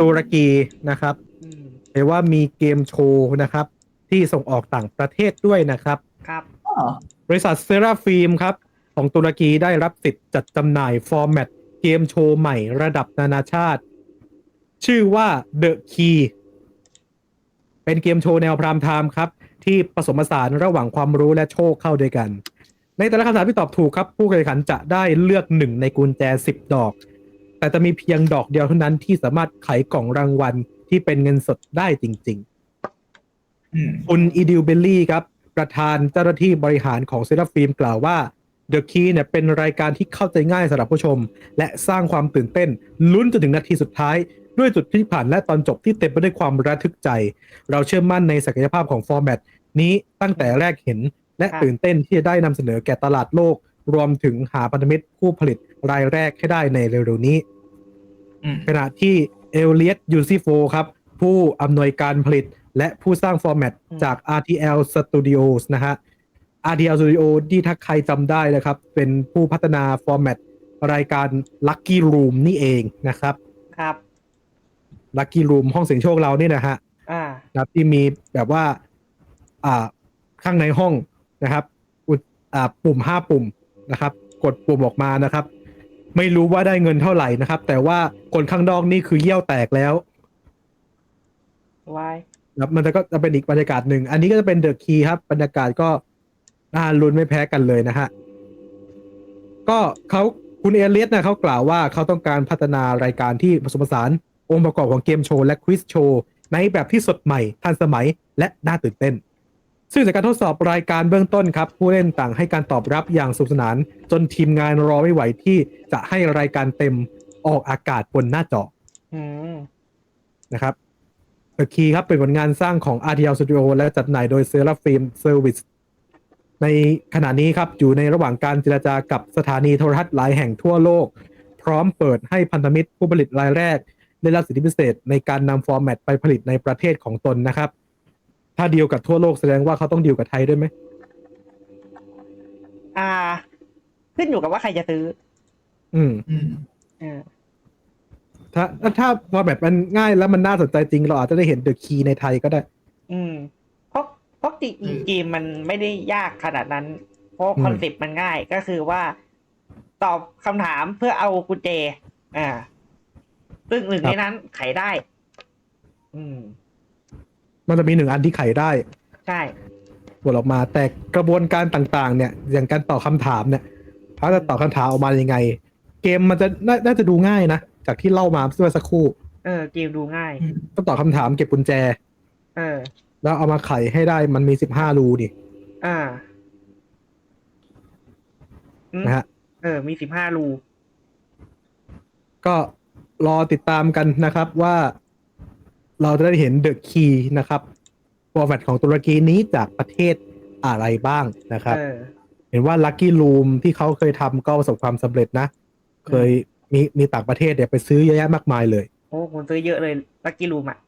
ตุรกีนะครับอืมเห็นว่ามีเกมโชว์นะครับ ที่ส่งออกต่างประเทศด้วยนะครับ ครับอ๋อบริษัทเซราฟิล์มครับ ของตุรกีได้รับสิทธิ์จัดจำหน่ายฟอร์แมตเกมโชว์ใหม่ระดับนานาชาติ ชื่อว่า The Key เป็นเกมโชว์แนวพรามไทม์ครับ ที่ผสมผสานระหว่างความรู้และโชคเข้าด้วยกัน ในแต่ละคำถามที่ตอบถูกครับ ผู้แข่งขันจะได้เลือกหนึ่งในกุญแจ 10 ดอก แต่จะมีเพียงดอกเดียวเท่านั้นที่สามารถไขกล่องรางวัลที่เป็นเงินสดได้จริงๆอืมคุณอีดิวเบลลี่ครับ ประธานเจ้าหน้าที่บริหารของเซราฟิล์มกล่าวว่า The Key เนี่ยเป็นรายการที่เข้าใจง่ายสำหรับผู้ชม และสร้างความตื่นเต้น ลุ้นจนถึงนาทีสุดท้าย ด้วยจุดพลิกผันและตอนจบที่เต็มไปด้วยความระทึกใจ เราเชื่อมั่นในศักยภาพของฟอร์แมตนี้ตั้งแต่แรกเห็น และครับตื่นเต้นที่จะได้นำเสนอแก่ตลาดโลก รวมถึงหาพันธมิตรผู้ผลิต รายแรกให้ได้ในเร็วๆนี้ อืมขณะที่เอลเลียตยูซิโฟครับ ผู้อำนวยการผลิตและผู้สร้างฟอร์แมตอืม จาก RTL Studios นะฮะ RTL Studio ที่ถ้าใครจำได้นะครับ เป็นผู้พัฒนาฟอร์แมตรายการ Lucky Room นี่เองนะครับ ครับ Lucky Room ห้องเสียงโชคเรานี่นะฮะ อ่า นะครับที่มีแบบว่า อ่าข้างในห้องนะครับอุดอ่าปุ่มห้าปุ่มนะครับ กดปุ่มออกมานะครับ ไม่รู้ว่าได้เงินเท่าไหร่นะครับ แต่ว่าคนข้างนอกนี่คือเยี่ยวแตกแล้ววายครับมันจะก็จะเป็นอีกบรรยากาศหนึ่ง อันนี้ก็จะเป็นเดอะคีครับ บรรยากาศก็น่าลุ้นไม่แพ้กันเลยนะฮะ ก็เขาคุณเอเลียสนะเขากล่าวว่าเขาต้องการพัฒนารายการที่ผสมผสานองค์ประกอบของเกมโชว์และควิสโชว์ในแบบที่สดใหม่ทันสมัยและน่าตื่นเต้น ซึ่งจากการทดสอบรายการเบื้องต้นครับ ผู้เล่นต่างให้การตอบรับอย่างสนุกสนาน จนทีมงานรอไม่ไหวที่จะให้รายการเต็มออกอากาศบนหน้าจออืมนะครับ The Key ครับเป็นผลงานสร้างของ RTL Studio และจัดหน่ายโดย Seraphim Service ในขณะนี้ครับ อยู่ในระหว่างการเจรจากับสถานีโทรทัศน์หลายแห่งทั่วโลก พร้อมเปิดให้พันธมิตรผู้ผลิตรายแรก ได้รับสิทธิพิเศษในการนำฟอร์แมตไปผลิตในประเทศของตนนะครับ ถ้าดีลกับทั่วโลกแสดงว่าเขาต้องดีลกับไทยด้วยไหมอ่า ขึ้นอยู่กับว่าใครจะซื้ออืม อืม เออถ้าถ้าฟอร์แมตมันง่ายแล้วมันน่าสนใจจริง เราอาจจะได้เห็น The Key ในไทยก็ได้ อืมเพราะเพราะจริงอืมๆเกมมันไม่ได้ยากขนาดนั้น เพราะอืมคอนเซ็ปต์มันง่ายก็คือว่า ตอบคำถามเพื่อเอากุญแจอ่าซึ่งหนึ่งในนั้นไขได้ อืม มันจะมีหนึ่งอันที่ไขได้ใช่ผลออกมา แต่กระบวนการต่างๆ เนี่ย อย่างการตอบคำถามเนี่ยเขาจะตอบคำถามออกมายังไง เกมมันจะนาน่าจะดูง่ายนะ จากที่เล่ามาเมื่อสักครู่ เออ เกมดูง่ายอืมต้องตอบคำถามเก็บกุญแจ เออ แล้วเอามาไขให้ได้มันมีสิบห้ารูดิอ่าอืมนะฮะ เออ มีสิบห้ารูก็รอติดตามกันนะครับว่า เราจะได้เห็นเดอะคีย์นะครับฟอร์แมตของตุรกีนี้จากประเทศอะไรบ้างนะครับ เออ เห็นว่า Lucky Room ที่เขาเคยทำก็ประสบความสำเร็จนะ เคยมีมีต่างประเทศเนี่ยไปซื้อเยอะแยะมากมายเลย โอ้ผมซื้อเยอะเลยลักกี้รูมอะ